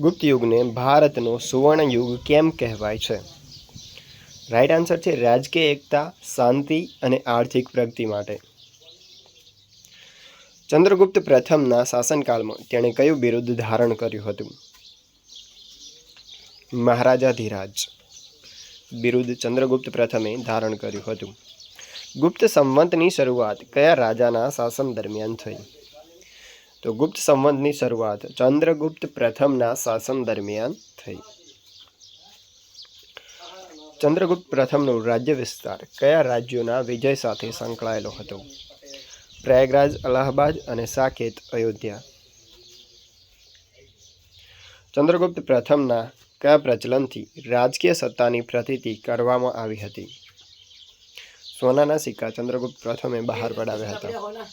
ગુપ્ત યુગને ભારતનો સુવર્ણ યુગ કેમ કહેવાય છે? રાઈટ આન્સર છે રાજકીય એકતા, શાંતિ અને આર્થિક પ્રગતિ માટે. ચંદ્રગુપ્ત પ્રથમના શાસનકાળમાં તેણે કયું બિરુદ ધારણ કર્યું હતું? મહારાજાધિરાજ. બિરુદ ચંદ્રગુપ્ત પ્રથમે ધારણ કર્યું હતું. ગુપ્ત સંવંતની શરૂઆત કયા રાજાના શાસન દરમિયાન થઈ? તો ગુપ્ત સંવંતની શરૂઆત ચંદ્રગુપ્ત પ્રથમના શાસન દરમિયાન થઈ. ચંદ્રગુપ્ત પ્રથમનો રાજ્ય વિસ્તાર કયા રાજ્યોના વિજય સાથે સંકળાયેલો હતો? પ્રયાગરાજ, અલ્હાબાદ અને સાકેત, અયોધ્યા. ચંદ્રગુપ્ત પ્રથમના કયા પ્રચલનથી રાજકીય સત્તાની પ્રતીતિ કરવામાં આવી હતી? સોનાના સિક્કા ચંદ્રગુપ્ત પ્રથમે બહાર પડાવ્યા હતા.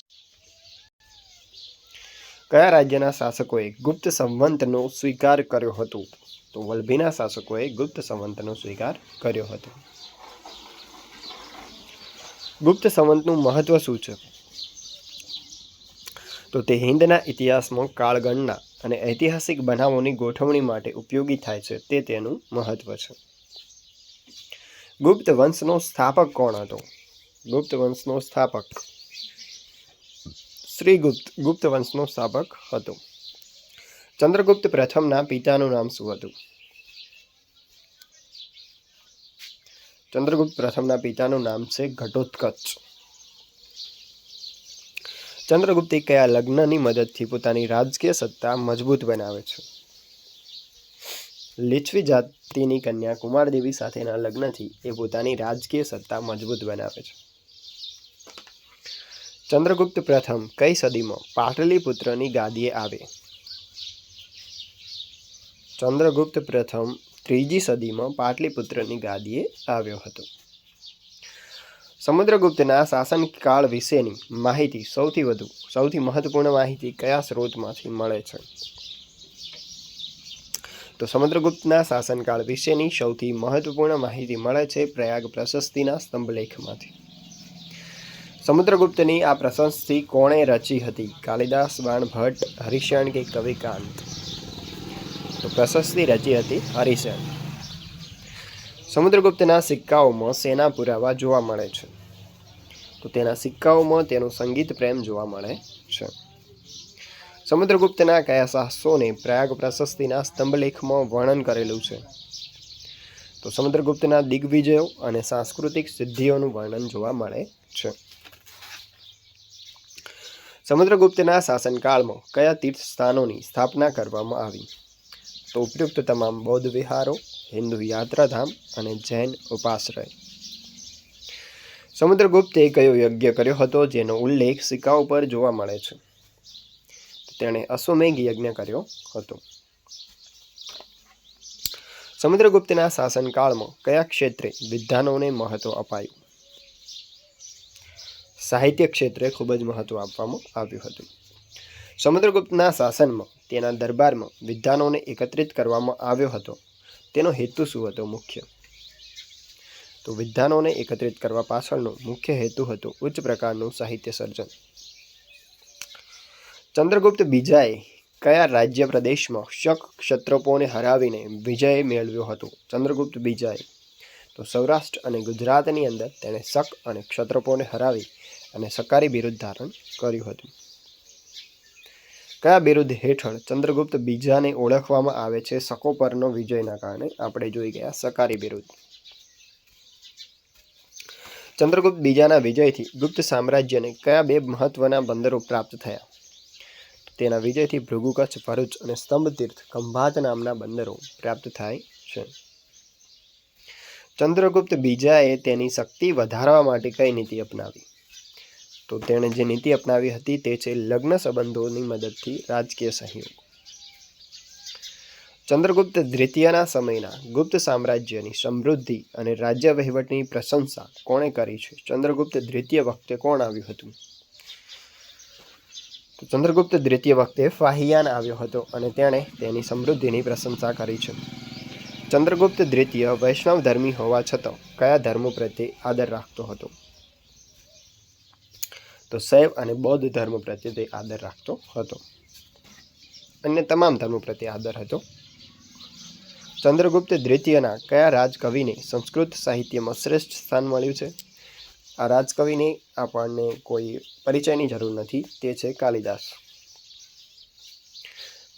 કયા રાજ્યના શાસકોએ ગુપ્ત સંવંતનો સ્વીકાર કર્યો હતો? તો વલભીના શાસકોએ ગુપ્ત સંવંતનો સ્વીકાર કર્યો હતો. ગુપ્ત સંવંતનું મહત્વ શું છે? તો તે હિન્દના ઇતિહાસમાં કાળગણના અને ઐતિહાસિક બનાવોની ગોઠવણી માટે ઉપયોગી થાય છે. તે તેનું મહત્વ છે. ગુપ્ત વંશનો સ્થાપક કોણ હતો? ગુપ્ત વંશનો સ્થાપક શ્રીગુપ્ત ગુપ્ત વંશનો સ્થાપક હતો. ચંદ્રગુપ્ત પ્રથમના પિતાનું નામ શું હતું? ચંદ્રગુપ્ત પ્રથમના પિતાનું નામ છે ઘટોત્કચ. ચંદ્રગુપ્તે કયા લગ્નની મદદથી પોતાની રાજકીય સત્તા મજબૂત બનાવે છે? લીછવી જાતિની કન્યા કુમારદેવી સાથેના લગ્નથી એ પોતાની રાજકીય સત્તા મજબૂત બનાવે છે. ચંદ્રગુપ્ત પ્રથમ કઈ સદીમાં પાટલીપુત્રની ગાદીએ આવે? ચંદ્રગુપ્ત પ્રથમ ત્રીજી સદીમાં પાટલીપુત્રની ગાદીએ આવ્યો હતો. સમુદ્રગુપ્તના શાસનકાળ વિશેની માહિતી સૌથી વધુ, સૌથી મહત્વપૂર્ણ માહિતી કયા સ્રોતમાંથી મળે છે? તો સમુદ્રગુપ્તના શાસનકાળ વિશેની સૌથી મહત્વપૂર્ણ માહિતી મળે છે પ્રયાગ પ્રશસ્તિના સ્તંભલેખમાંથી. સમુદ્રગુપ્તની આ પ્રશંસથી કોણે રચી હતી? કાલિદાસ, બાણ ભટ્ટ હરિશણ કે કવિકાંત? તો પ્રશસ્તિ રચી હતી હરિશણ સમુદ્રગુપ્તના સિક્કાઓમાં સેના પુરાવા જોવા મળે છે. તો તેના સિક્કાઓમાં તેનો સંગીત પ્રેમ જોવા મળે છે. સમુદ્રગુપ્તના કયા સાહસોને પ્રયાગ પ્રશસ્તિના સ્તંભલેખમાં વર્ણન કરેલું છે? તો સમુદ્રગુપ્તના દિગ્વિજયો અને સાંસ્કૃતિક સિદ્ધિઓનું વર્ણન જોવા મળે છે. સમુદ્રગુપ્તના શાસનકાળમાં કયા તીર્થ સ્થાનોની સ્થાપના કરવામાં આવી? તો ઉપયુક્ત તમામ બૌદ્ધ વિહારો, હિન્દુ યાત્રાધામ અને જૈન ઉપાશ્રય. સમુદ્રગુપ્તે કયો યજ્ઞ કર્યો હતો જેનો ઉલ્લેખ સિક્કા પર જોવા મળે છે? તેણે અશ્વમેઘ યજ્ઞ કર્યો હતો. સમુદ્રગુપ્તના શાસનકાળમાં કયા ક્ષેત્રે વિદ્વાનોને મહત્વ અપાયું? સાહિત્ય ક્ષેત્રે ખૂબ જ મહત્ત્વ આપવામાં આવ્યું હતું. સમુદ્રગુપ્તના શાસનમાં, તેના દરબારમાં વિદ્વાનોને એકત્રિત કરવામાં આવ્યો હતો. તેનો હેતુ શું હતો મુખ્ય? તો વિદ્વાનોને એકત્રિત કરવા પાછળનો મુખ્ય હેતુ હતો ઉચ્ચ પ્રકારનું સાહિત્ય સર્જન. ચંદ્રગુપ્ત બીજાએ કયા રાજ્ય પ્રદેશમાં શક ક્ષત્રપોને હરાવીને વિજય મેળવ્યો હતો? ચંદ્રગુપ્ત બીજાએ તો સૌરાષ્ટ્ર અને ગુજરાતની અંદર તેણે શક અને ક્ષત્રપોને હરાવી અને સકારી બિરુદ ધારણ કર્યું હતું. કયા બિરુદ હેઠળ ચંદ્રગુપ્ત બીજાને ઓળખવામાં આવે છે શકો પરનો વિજયના કારણે આપણે જોઈ ગયા સકારી બિરુદ. ચંદ્રગુપ્ત બીજાના વિજયથી ગુપ્ત સામ્રાજ્યને કયા બે મહત્વના બંદરો પ્રાપ્ત થયા? તેના વિજયથી ભૃગુકચ્છ, ભરૂચ અને સ્તંભ તીર્થ ખંભાત નામના બંદરો પ્રાપ્ત થાય છે. ચંદ્રગુપ્ત બીજાએ તેની શક્તિ વધારવા માટે કઈ નીતિ અપનાવી? તો તેણે જે નીતિ અપનાવી હતી તે છે લગ્ન સંબંધોની મદદથી રાજકીય સહયોગ. ચંદ્રગુપ્ત દ્વિતીયના સમયના ગુપ્ત સામ્રાજ્યની સમૃદ્ધિ અને રાજ્ય વહીવટની પ્રશંસા કોણે કરી છે? ચંદ્રગુપ્ત દ્વિતીય વખતે કોણ આવ્યું હતું? તો ચંદ્રગુપ્ત દ્વિતીય વખતે ફાહિયાન આવ્યો હતો અને તેણે તેની સમૃદ્ધિની પ્રશંસા કરી છે. ચંદ્રગુપ્ત દ્વિતીય વૈષ્ણવ ધર્મી હોવા છતાં કયા ધર્મ પ્રત્યે આદર રાખતો હતો? તો શૈવ અને બૌદ્ધ ધર્મ પ્રત્યે તે આદર રાખતો હતો. અન્ય તમામ ધર્મ પ્રત્યે આદર હતો. ચંદ્રગુપ્ત દ્વિતીયના કયા રાજકવિને સંસ્કૃત સાહિત્યમાં શ્રેષ્ઠ સ્થાન મળ્યું છે? આ રાજકવિને આપણને કોઈ પરિચયની જરૂર નથી, તે છે કાલિદાસ.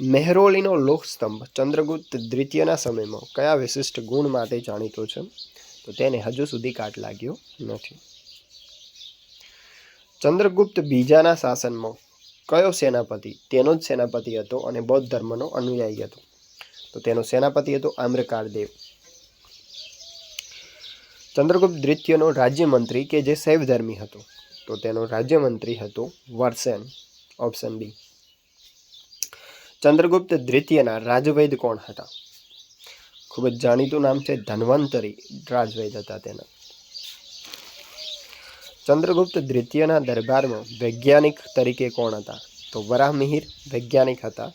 મહેરોલીનો લોકસ્તંભ ચંદ્રગુપ્ત દ્વિતીયના સમયમાં કયા વિશિષ્ટ ગુણ માટે જાણીતો છે? તો તેને હજુ સુધી કાટ લાગ્યો નથી. ચંદ્રગુપ્ત બીજાના શાસનમાં કયો સેનાપતિ? તેનો જ સેનાપતિ હતો અને બૌદ્ધ ધર્મનો અનુયાયી હતો. તો તેનો સેનાપતિ હતો આમ્રકાર દેવ ચંદ્રગુપ્ત દ્વિતીયનો રાજ્યમંત્રી કે જે શૈવધર્મી હતો? તો તેનો રાજ્યમંત્રી હતો વર્સેન, ઓપ્શન બી. ચંદ્રગુપ્ત દ્વિતીયના રાજવૈદ કોણ હતા? ખૂબ જ જાણીતું નામ છે ધન્વંતરી રાજવૈદ હતા તેના. ચંદ્રગુપ્ત દ્વિતીયના દરબારમાં વૈજ્ઞાનિક તરીકે કોણ હતા? તો વરાહમિહિર વૈજ્ઞાનિક હતા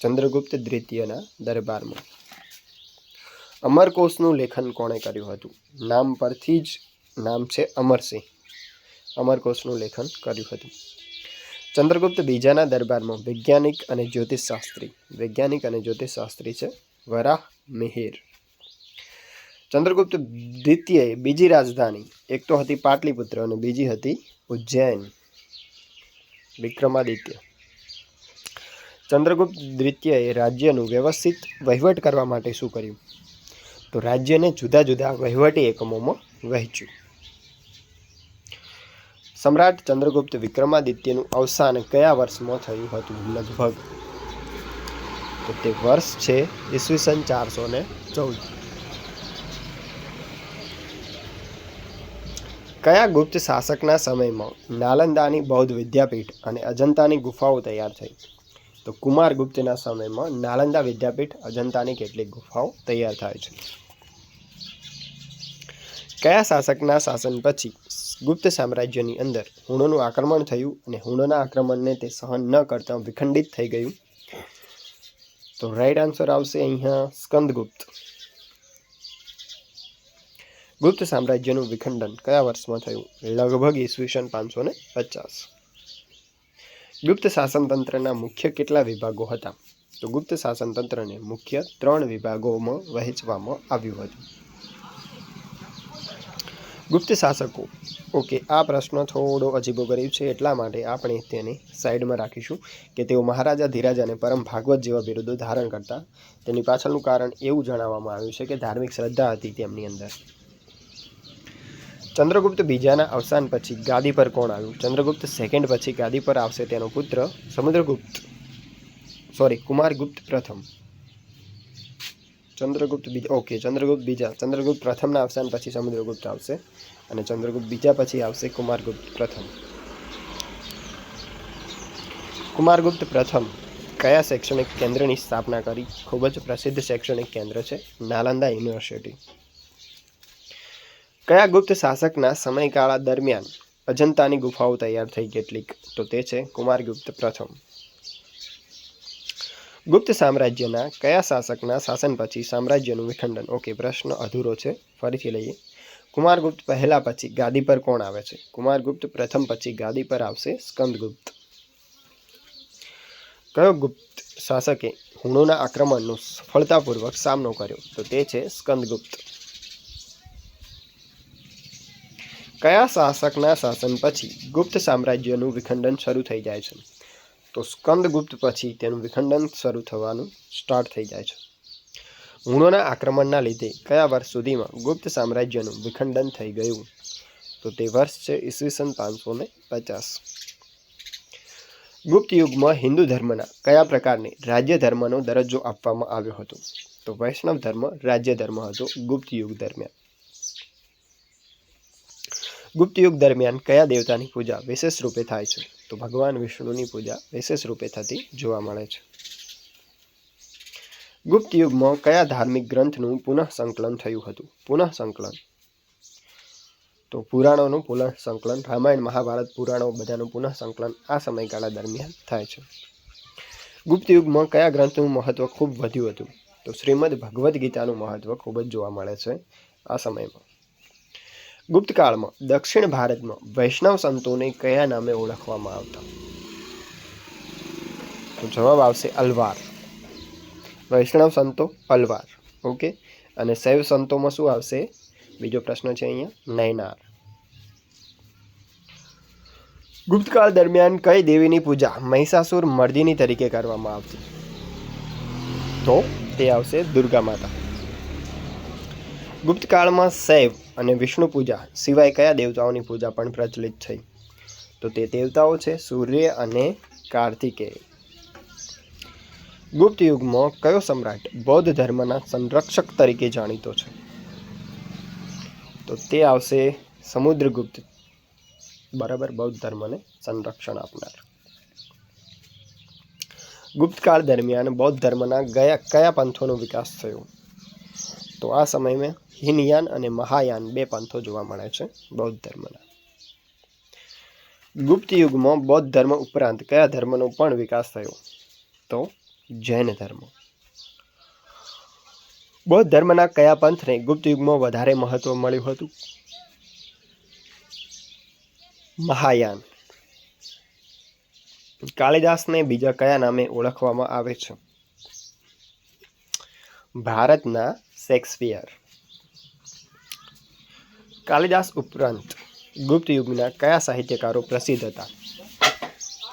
ચંદ્રગુપ્ત દ્વિતીયના દરબારમાં. અમરકોશનું લેખન કોણે કર્યું હતું? નામ પરથી જ નામ છે અમરસિંહ અમરકોશનું લેખન કર્યું હતું. ચંદ્રગુપ્ત બીજાના દરબારમાં વૈજ્ઞાનિક અને જ્યોતિષશાસ્ત્રી. વૈજ્ઞાનિક અને જ્યોતિષશાસ્ત્રી છે વરાહ મિહિર. ચંદ્રગુપ્ત દ્વિતીયએ બીજી રાજધાની. એક તો હતી પાટલીપુત્ર અને બીજી હતી ઉજ્જૈન. વિક્રમાદિત્ય. ચંદ્રગુપ્ત દ્વિતીયએ રાજ્યનું વ્યવસ્થિત વહીવટ કરવા માટે શું કર્યું? તો રાજ્યને જુદા જુદા વહીવટી એકમોમાં વહેંચ્યું. સમ્રાટ ચંદ્રગુપ્ત વિક્રમાદિત્યનું અવસાન કયા વર્ષમાં થયું હતું? લગભગ તો તે વર્ષ છે ઈસવીસન ચારસો ને ચૌદ. કયા ગુપ્ત શાસકના સમયમાં નાલંદાની બૌદ્ધ વિદ્યાપીઠ અને અજંતાની ગુફાઓ તૈયાર થઈ? તો કુમાર ગુપ્તના સમયમાં નાલંદા વિદ્યાપીઠ, અજંતાની કેટલીક ગુફાઓ તૈયાર થાય છે. કયા શાસકના શાસન પછી ગુપ્ત સામ્રાજ્યની અંદર હુણોનું આક્રમણ થયું અને હુણોના આક્રમણને તે સહન ન કરતા વિખંડિત થઈ ગયું? તો રાઈટ આન્સર આવશે અહીંયા સ્કંદગુપ્ત. ગુપ્ત સામ્રાજ્યનું વિખંડન કયા વર્ષમાં થયું? લગભગ ઈસવીસન પાંચસો ને પચાસ. ગુપ્ત શાસનતંત્રના મુખ્ય કેટલા વિભાગો હતા? તો ગુપ્ત શાસનતંત્રને મુખ્ય ત્રણ વિભાગોમાં વહેંચવામાં આવ્યું હતું. ગુપ્ત શાસકો. ઓકે, આ પ્રશ્ન થોડો અજીબો ગરીબ છે, એટલા માટે આપણે તેને સાઈડમાં રાખીશું કે તેઓ મહારાજા, ધીરાજ અને પરમ ભાગવત જેવા બિરુદો ધારણ કરતા. તેની પાછળનું કારણ એવું જણાવવામાં આવ્યું છે કે ધાર્મિક શ્રદ્ધા હતી તેમની અંદર. ચંદ્રગુપ્ત બીજાના અવસાન પછી ગાદી પર કોણ આવ્યું? ચંદ્રગુપ્ત સેકન્ડ પછી ગાદી પર આવશે તેનો પુત્ર સમુદ્રગુપ્ત. સોરી કુમારગુપ્ત પ્રથમ. ચંદ્રગુપ્ત બીજા ઓકે ચંદ્રગુપ્ત બીજા, ચંદ્રગુપ્ત પ્રથમના અવસાન પછી સમુદ્રગુપ્ત આવશે અને ચંદ્રગુપ્ત બીજા પછી આવશે કુમારગુપ્ત પ્રથમ. કુમારગુપ્ત પ્રથમ કયા શૈક્ષણિક કેન્દ્રની સ્થાપના કરી? ખૂબ જ પ્રસિદ્ધ શૈક્ષણિક કેન્દ્ર છે નાલંદા યુનિવર્સિટી. કયા ગુપ્ત શાસકના સમયગાળા દરમિયાન અજંતાની ગુફાઓ તૈયાર થઈ કેટલીક? તો તે છે કુમારગુપ્ત પ્રથમ. ગુપ્ત સામ્રાજ્યના કયા શાસકના શાસન પછી સામ્રાજ્યનું વિખંડન? ઓકે, પ્રશ્ન અધૂરો છે. ફરીથી લઈએ. કુમારગુપ્ત પહેલા પછી ગાદી પર કોણ આવે છે? કુમારગુપ્ત પ્રથમ પછી ગાદી પર આવશે સ્કંદગુપ્ત કયો ગુપ્ત શાસકે હુણોના આક્રમણનો સફળતાપૂર્વક સામનો કર્યો? તો તે છે સ્કંદગુપ્ત કયા શાસકના શાસન પછી ગુપ્ત સામ્રાજ્યનું વિખંડન શરૂ થઈ જાય છે? તો સ્કંદગુપ્ત પછી તેનું વિખંડન શરૂ થવાનું સ્ટાર્ટ થઈ જાય છે. હુણોના આક્રમણના લીધે કયા વર્ષ સુધીમાં ગુપ્ત સામ્રાજ્યનું વિખંડન થઈ ગયું? તો તે વર્ષ છે ઈસવીસન પાંચસો ને પચાસ. ગુપ્ત યુગમાં હિન્દુ ધર્મના કયા પ્રકારને રાજ્ય ધર્મનો દરજ્જો આપવામાં આવ્યો હતો? તો વૈષ્ણવ ધર્મ, રાજ્ય ધર્મ હતો ગુપ્ત યુગ દરમિયાન. ગુપ્ત યુગ દરમિયાન કયા દેવતાની પૂજા વિશેષ રૂપે થાય છે? તો ભગવાન વિષ્ણુની પૂજા વિશેષ રૂપે થતી જોવા મળે છે. ગુપ્ત યુગમાં કયા ધાર્મિક ગ્રંથનું પુનઃ સંકલન થયું હતું? પુનઃ સંકલન તો પુરાણોનું પુનઃ સંકલન રામાયણ, મહાભારત, પુરાણો બધાનું પુનઃ સંકલન આ સમયગાળા દરમિયાન થાય છે. ગુપ્ત યુગમાં કયા ગ્રંથનું મહત્વ ખૂબ વધ્યું હતું? તો શ્રીમદ ભગવદ્ ગીતાનું મહત્વ ખૂબ જ જોવા મળે છે આ સમયમાં. ગુપ્તકાળમાં દક્ષિણ ભારતમાં વૈષ્ણવ સંતોને કયા નામે ઓળખવામાં આવતા? તો જવાબ આવશે અલવાર. વૈષ્ણવ સંતો, અલવાર. ઓકે? અને શૈવ સંતોમાં શું આવશે? બીજો પ્રશ્ન છે અહીંયા, નયનાર. ગુપ્તકાળ દરમિયાન કઈ દેવીની પૂજા મહિષાસુર મર્દિની તરીકે કરવામાં આવતી? તો તે આવશે દુર્ગા માતા ગુપ્તકાળમાં શૈવ અને વિષ્ણુ પૂજા સિવાય કયા દેવતાઓની પૂજા પણ પ્રચલિત થઈ? તો તે દેવતાઓ છે સૂર્ય અને કાર્તિકેય ગુપ્ત યુગમાં કયો સમ્રાટ બૌદ્ધ ધર્મના સંરક્ષક તરીકે જાણીતો છે? તો તે આવશે સમુદ્રગુપ્ત. બરાબર, બૌદ્ધ ધર્મને સંરક્ષણ આપનાર. ગુપ્તકાળ દરમિયાન બૌદ્ધ ધર્મના ગયા, કયા પંથોનો વિકાસ થયો? તો આ સમયમાં હિનયાન અને મહાયાન બે પંથો જોવા મળે છે બૌદ્ધ ધર્મના. ગુપ્ત યુગમાં બૌદ્ધ ધર્મ ઉપરાંત કયા ધર્મનો પણ વિકાસ થયો? તો જૈન ધર્મ. બૌદ્ધ ધર્મના કયા પંથને ગુપ્ત યુગમાં વધારે મહત્વ મળ્યું હતું? મહાયાન. કાળિદાસને બીજા કયા નામે ઓળખવામાં આવે છે? ભારતના શેક્સપિયર કાલિદાસ ઉપરાંત ગુપ્ત યુગના કયા સાહિત્યકારો પ્રસિદ્ધ હતા?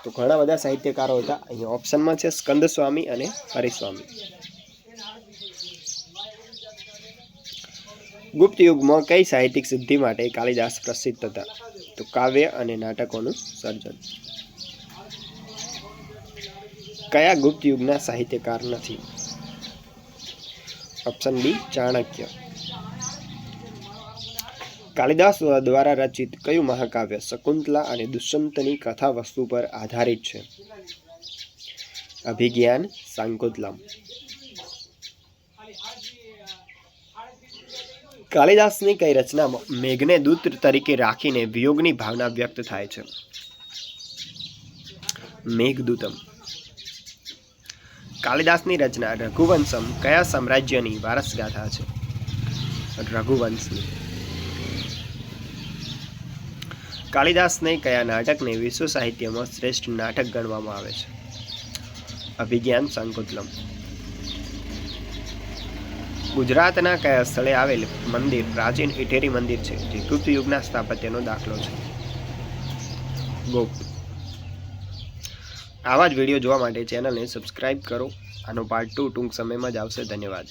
તો ઘણા બધા સાહિત્યકારો હતા. અહીંયા ઓપ્શનમાં છે સ્કંદ સ્વામી અને હરિસ્વામી. ગુપ્ત યુગમાં કઈ સાહિત્યિક સિદ્ધિ માટે કાલિદાસ પ્રસિદ્ધ હતા? તો કાવ્ય અને નાટકોનું સર્જન. કયા ગુપ્ત યુગના સાહિત્યકાર નથી? Option B Chanakya. કાલિદાસ દ્વારા રચિત કયું મહાકાવ્ય શકુંતલા અને દુષ્યંતની કથા વસ્તુ પર આધારિત છે? અભિજ્ઞાન શાંકુતલમ કાલિદાસની કઈ રચનામાં મેઘને દૂત તરીકે રાખીને વિયોગની ભાવના વ્યક્ત થાય છે? મેઘદૂતમ. કાલિદાસની રચના રઘુવંશમ કયા સામ્રાજ્યની વારસગાથા છે? રઘુવંશની. કાલિદાસને કયા નાટકને વિશ્વ સાહિત્યમાં શ્રેષ્ઠ નાટક ગણવામાં આવે છે? અભિજ્ઞાન સંકુતલમ ગુજરાતના કયા સ્થળે આવેલ મંદિર પ્રાચીન ઇટેરી મંદિર છે, જે ગુપ્ત યુગના સ્થાપત્યનો દાખલો છે? ગોપ આવા જ વીડિયો જોવા માટે ચેનલને સબસ્ક્રાઈબ કરો. આનો પાર્ટ ટુ ટૂંક સમયમાં જ આવશે. ધન્યવાદ.